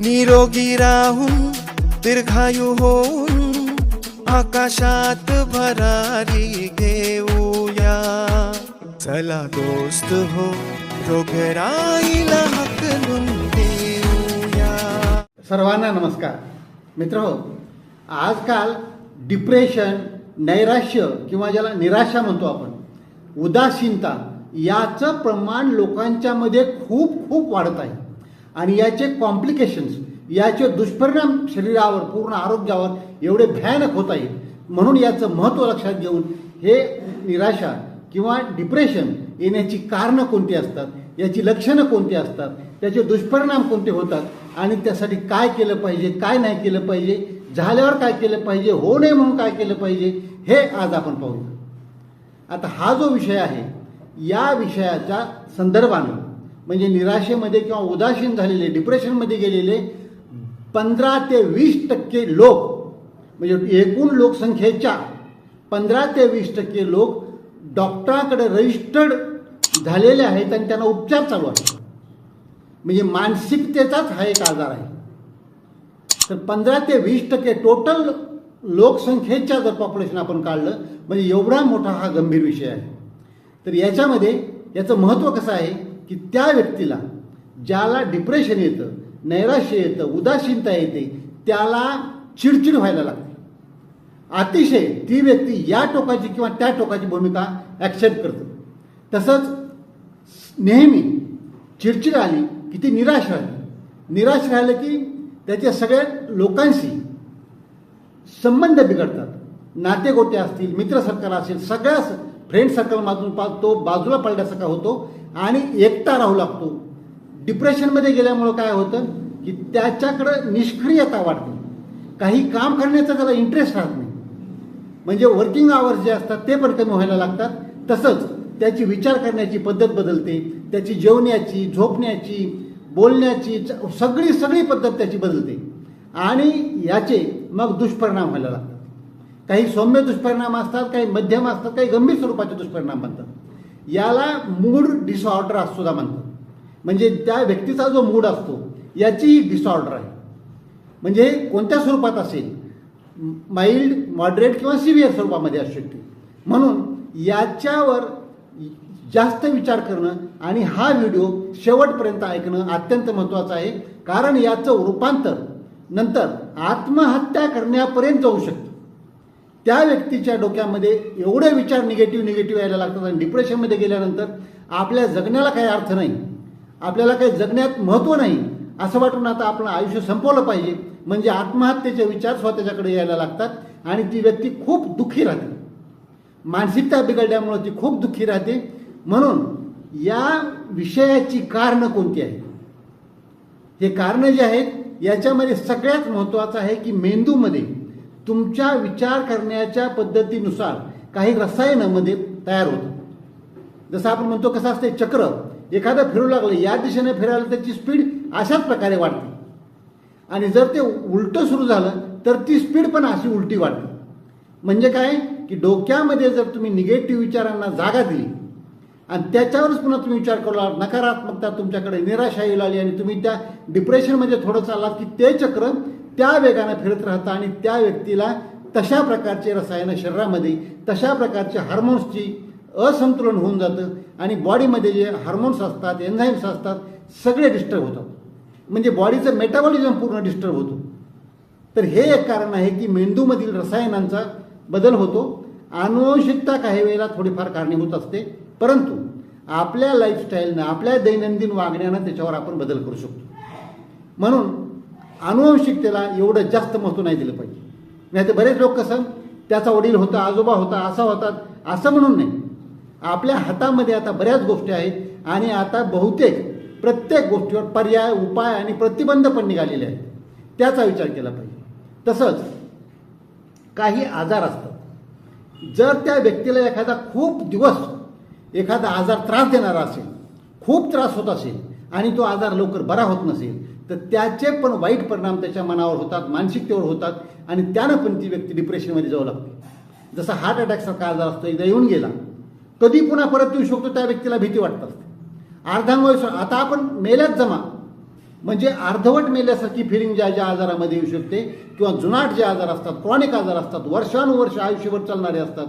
निरोगी राहून दीर्घायू होऊन आकाशात भरारी घेऊया. चला दोस्त हो रोगराईला हकलून देऊया. सर्वांना नमस्कार. मित्र हो आजकाल डिप्रेशन नैराश्य किंवा ज्याला निराशा म्हणतो आपण उदासीनता याचं प्रमाण लोकांच्यामध्ये खूप खूप वाढत आहे. आणि याचे कॉम्प्लिकेशन्स याचे दुष्परिणाम शरीरावर पूर्ण आरोग्यावर एवढे भयानक होत येईल म्हणून याचं महत्त्व लक्षात घेऊन हे निराशा किंवा डिप्रेशन येण्याची कारणं कोणती असतात? याची लक्षणं कोणती असतात? त्याचे दुष्परिणाम कोणते होतात? आणि त्यासाठी काय केलं पाहिजे काय नाही केलं पाहिजे झाल्यावर काय केलं पाहिजे हो नये म्हणून काय केलं पाहिजे हे आज आपण पाहूया. आता हा जो विषय आहे या विषयाच्या संदर्भानं म्हणजे निराशेमध्ये किंवा उदासीन झालेले डिप्रेशनमध्ये गेलेले पंधरा ते वीस टक्के लोक म्हणजे एकूण लोकसंख्येच्या पंधरा ते वीस टक्के लोक डॉक्टरांकडे रजिस्टर्ड झालेले आहेत आणि त्यांना उपचार चालू आहेत. म्हणजे मानसिकतेचाच हा एक आजार आहे. तर पंधरा ते वीस टक्के टोटल लोकसंख्येच्या जर पॉप्युलेशन आपण काढलं म्हणजे एवढा मोठा हा गंभीर विषय आहे. तर याच्यामध्ये याचं महत्त्व कसं आहे? की त्या व्यक्तीला ज्याला डिप्रेशन येतं नैराश्य येतं उदासीनता येते त्याला चिडचिड व्हायला लागते. अतिशय ती व्यक्ती या टोकाची किंवा त्या टोकाची भूमिका ॲक्सेप्ट करते. तसंच नेहमी चिडचिड आली की ती निराश राहिली निराश राहिलं की त्याच्या सगळ्या लोकांशी संबंध बिघडतात. नातेगोते असतील मित्र सर्कल असेल सगळ्या फ्रेंड सर्कलमधून पा तो बाजूला पडल्यासारखा होतो. आणि एकटा राहू लागतो. डिप्रेशनमध्ये गेल्यामुळं काय होतं की त्याच्याकडं निष्क्रियता वाढते. काही काम करण्याचा त्याला इंटरेस्ट राहत नाही. म्हणजे वर्किंग आवर्स जे असतात ते पण कमी व्हायला लागतात. तसंच त्याची विचार करण्याची पद्धत बदलते. त्याची जेवण्याची झोपण्याची बोलण्याची च- सगळी सगळी पद्धत त्याची बदलते. आणि याचे मग दुष्परिणाम व्हायला लागतात. काही सौम्य दुष्परिणाम असतात काही मध्यम असतात काही गंभीर स्वरूपाचे दुष्परिणाम बनतात. याला मूड डिसऑर्डर असं सुद्धा म्हणतात. म्हणजे त्या व्यक्तीचा जो मूड असतो याचीही डिसऑर्डर आहे. म्हणजे कोणत्या स्वरूपात असेल? माइल्ड मॉडरेट किंवा सिव्हिअर स्वरूपामध्ये असू शकते. म्हणून याच्यावर जास्त विचार करणं आणि हा व्हिडिओ शेवटपर्यंत ऐकणं अत्यंत महत्त्वाचं आहे. कारण याचं रूपांतर नंतर आत्महत्या करण्यापर्यंत जाऊ शकतं. त्या व्यक्तीच्या डोक्यामध्ये एवढे विचार निगेटिव्ह निगेटिव्ह यायला लागतात आणि डिप्रेशनमध्ये गेल्यानंतर आपल्या जगण्याला काही अर्थ नाही. आपल्याला काही जगण्यात महत्त्व नाही. असं वाटून आता आपण आयुष्य संपवलं पाहिजे. म्हणजे आत्महत्येचे विचार स्वतःच्याकडे यायला लागतात आणि ती व्यक्ती खूप दुःखी राहते. मानसिकता बिघडल्यामुळे ती खूप दुःखी राहते. म्हणून या विषयाची कारणं कोणती आहेत? हे कारणं जे आहेत याच्यामध्ये सगळ्यात महत्त्वाचं आहे की मेंदूमध्ये तुमच्या विचार करण्याच्या पद्धतीनुसार काही रसायनामध्ये तयार होतं. जसं आपण म्हणतो कसं असते चक्र. एखादं फिरू लागलं या दिशेने फिरायला त्याची स्पीड अशाच प्रकारे वाढते. आणि जर ते उलटं सुरू झालं तर ती स्पीड पण अशी उलटी वाढते. म्हणजे काय? की डोक्यामध्ये जर तुम्ही निगेटिव्ह विचारांना जागा दिली आणि त्याच्यावरच पुन्हा तुम्ही विचार करू लागला नकारात्मकता तुमच्याकडे निराशा येऊ लागली आणि तुम्ही त्या डिप्रेशनमध्ये थोडं चाललात की ते चक्र त्या वेगानं फिरत राहतं आणि त्या व्यक्तीला तशा प्रकारचे रसायनं शरीरामध्ये तशा प्रकारचे हार्मोन्सची असंतुलन होऊन जातं आणि बॉडीमध्ये जे हार्मोन्स असतात एन्झाईम्स असतात सगळे डिस्टर्ब होतात. म्हणजे बॉडीचं मेटाबॉलिझम पूर्ण डिस्टर्ब होतो. तर हे एक कारण आहे की मेंदूमधील रसायनांचा बदल होतो. अनुवंशिकता काही वेळेला थोडीफार कारणीभूत असते. परंतु आपल्या लाईफस्टाईलनं आपल्या दैनंदिन वागण्यानं त्याच्यावर आपण बदल करू शकतो. म्हणून अनुवंशिकतेला एवढं जास्त महत्त्व नाही दिलं पाहिजे. नाही तर बरेच लोक कसं त्याचा वडील होता आजोबा होता असा होता असं म्हणून नाही. आपल्या हातामध्ये आता बऱ्याच गोष्टी आहेत आणि आता बहुतेक प्रत्येक गोष्टीवर पर्याय उपाय आणि प्रतिबंध पण निघालेले आहेत. त्याचा विचार केला पाहिजे. तसंच काही आजार असतात. जर त्या व्यक्तीला एखादा खूप दिवस एखादा आजार त्रास देणारा असेल खूप त्रास होत असेल आणि तो आजार लवकर बरा होत नसेल तर त्याचे पण वाईट परिणाम त्याच्या मनावर होतात मानसिकतेवर होतात आणि त्यानं पण ती व्यक्ती डिप्रेशनमध्ये जाऊ लागते. जसा हार्ट अटॅकसारखा आजार असतो एकदा येऊन गेला कधी पुन्हा परत येऊ शकतो त्या व्यक्तीला भीती वाटत असते. अर्धांगोळी आता आपण मेल्यात जमा. म्हणजे अर्धवट मेल्यासारखी फिलिंग ज्या ज्या आजारामध्ये येऊ शकते किंवा जुनाट जे आजार असतात क्रॉनिक आजार असतात वर्षानुवर्ष आयुष्यभर चालणारे असतात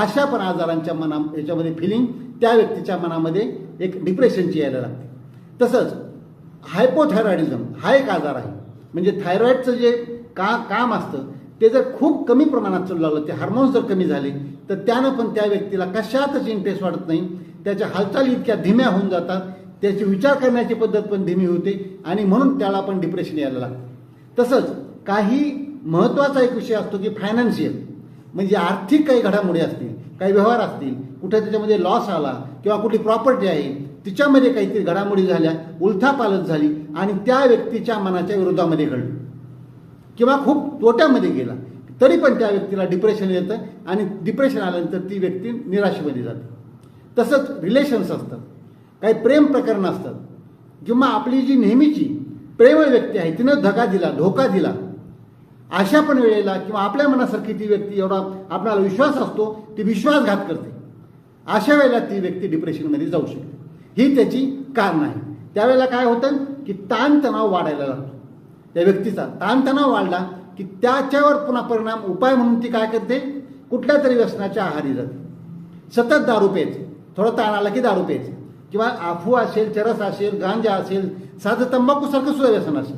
अशा पण आजारांच्या मना याच्यामध्ये फिलिंग त्या व्यक्तीच्या मनामध्ये एक डिप्रेशनची यायला लागते. तसंच हायपोथायरॉइडिझम हा एक आजार आहे. म्हणजे थायरॉइडचं जे का काम असतं ते जर खूप कमी प्रमाणात चालू लागलं ते हार्मोन्स जर कमी झाले तर त्यानं पण त्या व्यक्तीला कशातच इंटरेस्ट वाटत नाही. त्याच्या हालचाली इतक्या धीम्या होऊन जातात. त्याची विचार करण्याची पद्धत पण धीमी होते आणि म्हणून त्याला पण डिप्रेशन यायला लागतं. तसंच काही महत्त्वाचा एक विषय असतो की फायनान्शियल म्हणजे आर्थिक काही घडामोडी असतील काही व्यवहार असतील कुठे त्याच्यामध्ये लॉस आला किंवा कुठली प्रॉपर्टी आहे तिच्यामध्ये काहीतरी घडामोडी झाल्या उलथापालथ झाली आणि त्या व्यक्तीच्या मनाच्या विरोधामध्ये घडली. किंवा खूप तोट्यामध्ये गेला. तरी पण त्या व्यक्तीला डिप्रेशन येतं आणि डिप्रेशन आल्यानंतर ती व्यक्ती निराशेमध्ये जाते. तसंच रिलेशन्स असतात. काही प्रेम प्रकरणं असतात. किंवा आपली जी नेहमीची प्रेमळ व्यक्ती आहे तिनं धगा दिला धोका दिला अशा पण वेळेला किंवा आपल्या मनासारखी ती व्यक्ती एवढा आपल्याला विश्वास असतो ती विश्वासघात करते. अशा वेळेला ती व्यक्ती डिप्रेशनमध्ये जाऊ शकते. ही त्याची कारण आहे त्यावेळेला काय होतं की ताणतणाव वाढायला लागतो त्या व्यक्तीचा ताणतणाव वाढला की त्याच्यावर पुन्हा परिणाम उपाय म्हणून ती काय करते? कुठल्या तरी व्यसनाच्या आहारी जाते. सतत दारू प्यायचे. थोडं ताण आला की दारू प्यायचे. किंवा आफू असेल चरस असेल गांजा असेल साधं तंबाखूसारखं सुद्धा व्यसन असेल.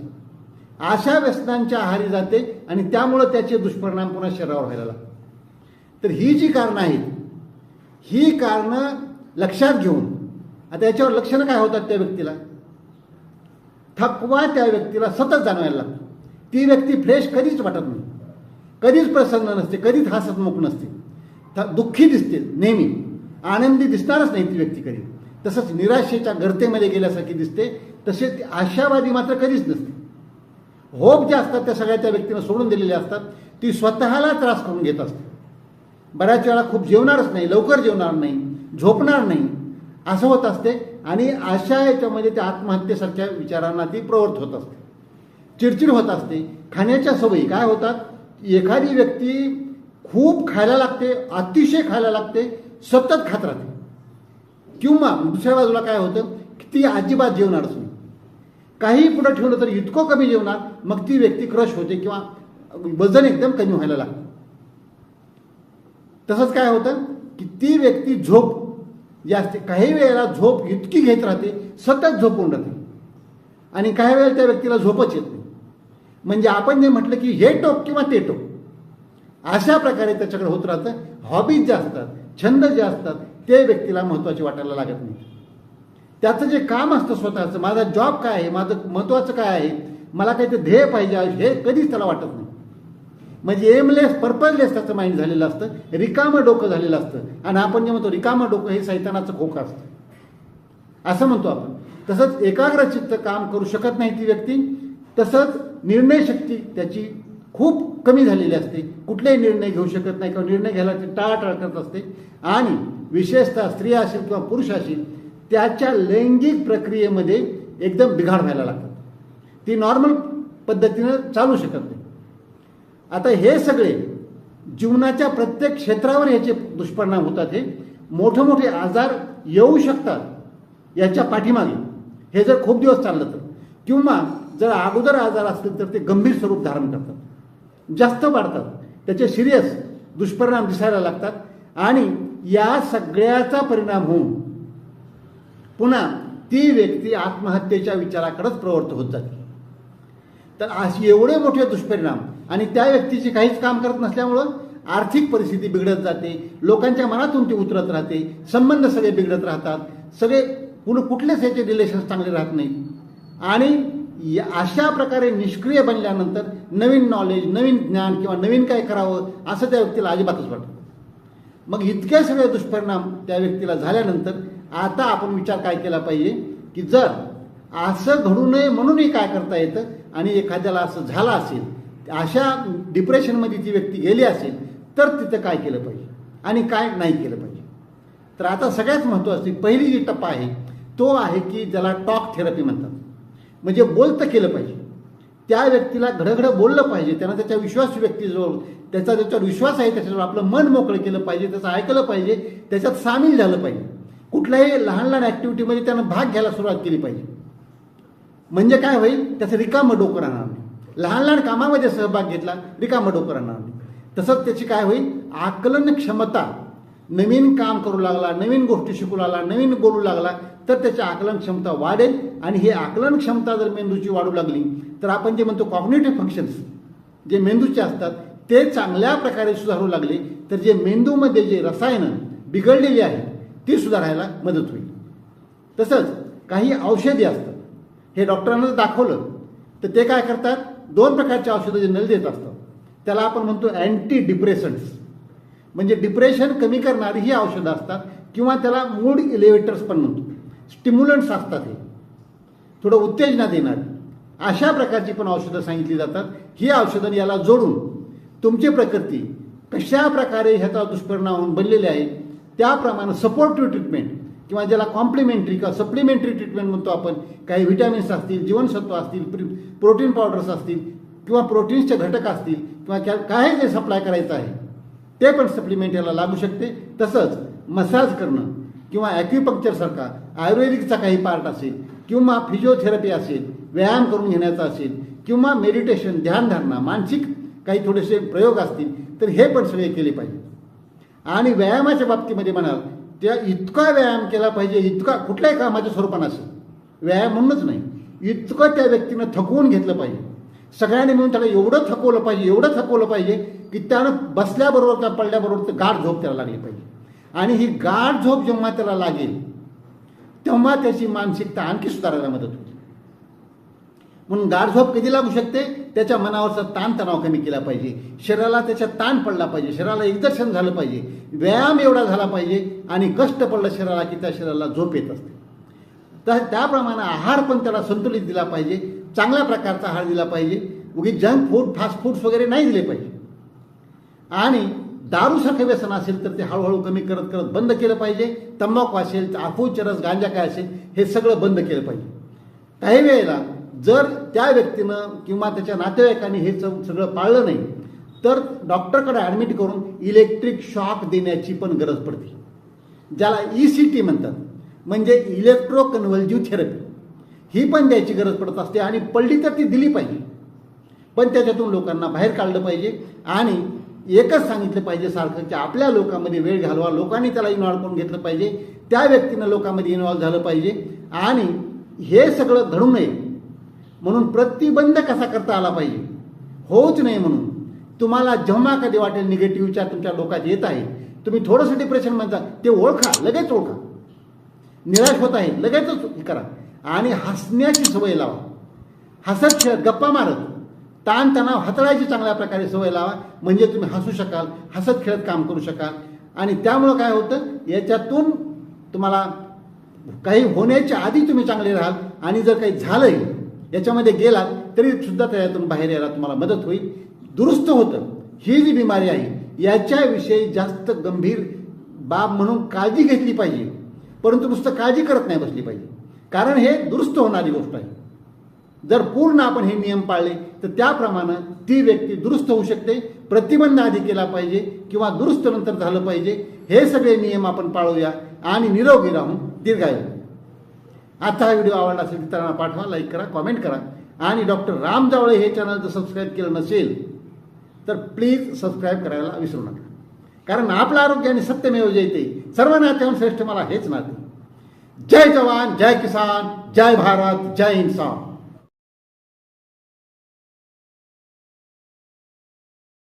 अशा व्यसनांच्या आहारी जाते आणि त्यामुळं त्याचे दुष्परिणाम पुन्हा शरीरावर व्हायला लागतात. तर ही जी कारणं आहेत ही कारणं लक्षात घेऊन आता याच्यावर लक्षणं काय होतात त्या व्यक्तीला? थकवा त्या व्यक्तीला सतत जाणवायला लागतो. ती व्यक्ती फ्रेश कधीच वाटत नाही. कधीच प्रसन्न नसते कधीच हसतमुख नसते. थ- दुःखी दिसते नेहमी. आनंदी दिसणारच नाही ती व्यक्ती कधी. तसंच निराशेच्या गर्तेमध्ये गेल्यासारखी दिसते तसे ती आशावादी मात्र कधीच नसते. होप जे असतात त्या सगळ्या त्या व्यक्तीनं सोडून दिलेल्या असतात ती स्वतःला त्रास करून घेत असते. बऱ्याच वेळा खूप जेवणारच नाही लवकर जेवणार नाही झोपणार नाही असं होत असते आणि अशा याच्यामध्ये त्या आत्महत्येसारख्या विचारांना ती प्रवृत्त होत असते. चिडचिड होत असते. खाण्याच्या सवयी काय होतात? एखादी व्यक्ती खूप खायला लागते अतिशय खायला लागते सतत खात राहते. किंवा दुसऱ्या बाजूला काय होतं? की ती अजिबात जेवणारच नाही. काही पुढं ठेवलं तर इतकं कमी जेवणार मग ती व्यक्ती क्रश होते किंवा वजन एकदम कमी व्हायला लागतं. तसंच काय होतं? की ती व्यक्ती झोप जास्त काही वेळेला झोप इतकी घेत राहते सतत झोपून राहते. आणि काही वेळेला त्या व्यक्तीला झोपच येत नाही. म्हणजे आपण जे म्हटलं की हे टोक किंवा ते टोक अशा प्रकारे त्याच्याकडे होत राहतं. हॉबीज जे असतात छंद जे असतात ते व्यक्तीला महत्त्वाचे वाटायला लागत नाही त्याचं जे काम असतं स्वतःचं माझा जॉब काय आहे माझं महत्त्वाचं काय आहे मला काही ते ध्येय पाहिजे हे कधीच त्याला वाटत नाही. म्हणजे एमलेस पर्पजलेस त्याचं माइंड झालेलं असतं. रिकामं डोकं झालेलं असतं. आणि आपण जे म्हणतो रिकामं डोकं हे सैतानाचं खोकं असतं. असं म्हणतो आपण. तसंच एकाग्रचित्त काम करू शकत नाही ती व्यक्ती. तसंच निर्णय शक्ती त्याची खूप कमी झालेली असते. कुठलेही निर्णय घेऊ शकत नाही किंवा निर्णय घ्यायला ती टाळाटाळ करत असते. आणि विशेषतः स्त्री असेल किंवा पुरुष असेल त्याच्या लैंगिक प्रक्रियेमध्ये एकदम बिघाड व्हायला लागतात. ती नॉर्मल पद्धतीनं चालू शकत नाही. आता हे सगळे जीवनाच्या प्रत्येक क्षेत्रावर याचे दुष्परिणाम होतात हे. मोठे मोठे आजार येऊ शकतात याच्या पाठीमागे. हे जर खूप दिवस चाललं तर. किंवा जर अगोदर आजार असतील तर ते गंभीर स्वरूप धारण करतात. जास्त वाढतात. त्याचे सिरियस दुष्परिणाम दिसायला लागतात. आणि या सगळ्याचा परिणाम होऊन पुन्हा ती व्यक्ती आत्महत्येच्या विचाराकडेच प्रवृत्त होत जाते. तर असे एवढे मोठे दुष्परिणाम आणि त्या व्यक्तीचे काहीच काम करत नसल्यामुळं आर्थिक परिस्थिती बिघडत जाते. लोकांच्या मनातून ती उतरत राहते. संबंध सगळे बिघडत राहतात. सगळे पुढे कुठलेच याचे रिलेशन्स चांगले राहत नाहीत. आणि या- अशा प्रकारे निष्क्रिय बनल्यानंतर नवीन नॉलेज नवीन ज्ञान किंवा नवीन काय करावं असं त्या व्यक्तीला अजिबातच वाटतं मग इतके सगळे दुष्परिणाम त्या व्यक्तीला झाल्यानंतर आता आपण विचार काय केला पाहिजे? की जर असं घडू नये म्हणूनही काय करता येतं आणि एखाद्याला असं झालं असेल अशा डिप्रेशनमध्ये जी व्यक्ती गेली असेल तर तिथं काय केलं पाहिजे? आणि काय नाही केलं पाहिजे? तर आता सगळ्यात महत्त्वाची पहिली जी टप्पा आहे तो आहे की ज्याला टॉक थेरपी म्हणतात. म्हणजे बोलतं केलं पाहिजे. त्या व्यक्तीला घडघडं बोललं पाहिजे. त्यांना त्याच्या विश्वास व्यक्तीजवळ त्याचा ज्याच्यावर विश्वास आहे त्याच्याजवळ आपलं मन मोकळं केलं पाहिजे त्याचं ऐकलं पाहिजे त्याच्यात सामील झालं पाहिजे. कुठल्याही लहान लहान ॲक्टिव्हिटीमध्ये त्यानं भाग घ्यायला सुरुवात केली पाहिजे. म्हणजे काय होईल? त्याचं रिकामं डोकं राहणार. लहान लहान कामामध्ये सहभाग घेतला रिकामं डोकं राहणार नाही. तसंच त्याची काय होईल? आकलन क्षमता. नवीन काम करू लागला नवीन गोष्टी शिकू लागला नवीन बोलू लागला तर त्याची आकलन क्षमता वाढेल. आणि ही आकलन क्षमता जर मेंदूची वाढू लागली तर आपण जे म्हणतो कॉग्नेटिव्ह फंक्शन्स जे मेंदूचे असतात ते चांगल्या प्रकारे सुधारू लागले तर जे मेंदूमध्ये जे रसायनं बिघडलेली आहेत ती सुधारायला मदत होईल. तसंच काही औषधी असतात. हे डॉक्टरांना जर दाखवलं तर ते काय करतात? दोन प्रकारचे औषधं जनरल देत असतात त्याला आपण म्हणतो अँटी डिप्रेशन्स म्हणजे डिप्रेशन कमी करणारी ही औषधं असतात किंवा त्याला मूड इलेवेटर्स पण म्हणतो. स्टिम्युलंट्स असतात हे. थोडं उत्तेजना देणारी. अशा प्रकारची पण औषधं सांगितली जातात. ही औषधं याला जोडून तुमची प्रकृती कशा प्रकारे ह्याचा दुष्परिणाम होऊन बनलेले आहे त्याप्रमाणे सपोर्टिव्ह ट्रीटमेंट किंवा ज्याला कॉम्प्लिमेंटरी किंवा सप्लिमेंटरी ट्रीटमेंट म्हणतो आपण काही व्हिटॅमिन्स असतील जीवनसत्व असतील प्रि- प्रोटीन पावडर्स असतील किंवा प्रोटीन्सचे घटक असतील किंवा क्या- काय जे सप्लाय करायचं आहे ते पण सप्लिमेंट याला लागू शकते. तसंच मसाज करणं किंवा ॲक्युपंक्चरसारखा आयुर्वेदिकचा काही पार्ट असेल किंवा फिजिओथेरपी असेल व्यायाम करून घेण्याचा असेल किंवा मेडिटेशन ध्यानधारणा मानसिक काही थोडेसे प्रयोग असतील तर हे पण सगळे केले पाहिजे. आणि व्यायामाच्या बाबतीमध्ये म्हणाल त्या इतका व्यायाम केला पाहिजे इतका कुठल्याही कामाच्या स्वरूपानं असेल. व्यायाम म्हणूनच नाही. इतकं त्या व्यक्तीनं थकवून घेतलं पाहिजे. सगळ्यांनी मिळून त्याला एवढं थकवलं पाहिजे एवढं थकवलं पाहिजे की त्यानं बसल्याबरोबर किंवा पडल्याबरोबर तर गाढ झोप त्याला लागली पाहिजे. आणि ही गाढ झोप जेव्हा त्याला लागेल तेव्हा त्याची मानसिकता आणखी सुधारायला मदत होईल म्हणून गाढ झोप कधी लागू शकते? त्याच्या मनावरचा ताणतणाव कमी केला पाहिजे. शरीराला त्याच्या ताण पडला पाहिजे. शरीराला एक्झर्शन झालं पाहिजे. व्यायाम एवढा झाला पाहिजे आणि कष्ट पडलं शरीराला की त्या शरीराला झोप येत असते. तर त्याप्रमाणे आहार पण त्याला संतुलित दिला पाहिजे. चांगल्या प्रकारचा आहार दिला पाहिजे. उगी जंक फूड फास्ट फूड्स वगैरे नाही दिले पाहिजे. आणि दारूसारखं व्यसन असेल तर ते हळूहळू कमी करत करत बंद केलं पाहिजे. तंबाखू असेल अफू चरस गांजा काय असेल हे सगळं बंद केलं पाहिजे. काही वेळेला जर त्या व्यक्तीनं किंवा त्याच्या नातेवाईकांनी हे सगळं पाळलं नाही तर डॉक्टरकडे ॲडमिट करून इलेक्ट्रिक शॉक देण्याची पण गरज पडते. ज्याला ई सी टी म्हणतात म्हणजे इलेक्ट्रो कन्व्हल्जिव्ह थेरपी ही पण द्यायची गरज पडत असते आणि पडली तर ती दिली पाहिजे. पण त्याच्यातून लोकांना बाहेर काढलं पाहिजे आणि एकच सांगितलं पाहिजे सारखं की आपल्या लोकांमध्ये वेळ घालवा लोकांनी त्याला इन्व्हॉल्व करून घेतलं पाहिजे त्या व्यक्तीनं लोकांमध्ये इन्व्हॉल्व झालं पाहिजे आणि हे सगळं घडू नये. म्हणून प्रतिबंध कसा करता आला पाहिजे? होऊच नाही म्हणून. तुम्हाला जेव्हा कधी वाटेल निगेटिव्ह विचार तुमच्या डोक्यात येत आहे तुम्ही थोडंसं डिप्रेशन म्हणता ते ओळखा लगेच ओळखा. निराश होत आहे लगेचच हे करा. आणि हसण्याची सवय लावा. हसत खेळत गप्पा मारत ताणतणाव हाताळायची चांगल्या प्रकारे सवय लावा. म्हणजे तुम्ही हसू शकाल हसत खेळत काम करू शकाल. आणि त्यामुळं काय होतं? याच्यातून तुम्हाला काही होण्याच्या आधी तुम्ही चांगले राहाल. आणि जर काही झालंही याच्यामध्ये गेलात तरी सुद्धा त्याच्यातून बाहेर यायला तुम्हाला मदत होईल. दुरुस्त होतं. ही जी बिमारी आहे याच्याविषयी जास्त गंभीर बाब म्हणून काळजी घेतली पाहिजे. परंतु नुसतं काळजी करत नाही बसली पाहिजे. कारण हे दुरुस्त होणारी गोष्ट आहे. जर पूर्ण आपण हे नियम पाळले तर त्याप्रमाणे ती व्यक्ती दुरुस्त होऊ शकते प्रतिबंध आधी केला पाहिजे किंवा दुरुस्त नंतर झालं पाहिजे. हे सगळे नियम आपण पाळूया आणि निरोगी राहून दीर्घायू. आता हा व्हिडिओ आवडला असेल मित्रांना पाठवा लाईक करा कॉमेंट करा. आणि डॉक्टर राम जावळे हे चॅनल जर सबस्क्राईब केलं नसेल तर प्लीज सबस्क्राईब करायला विसरू नका. कारण आपलं आरोग्य आणि सत्यमेव जयते सर्व नात्याहून श्रेष्ठ मला हेच नाते. जय जवान जय किसान जय भारत जय इन्सान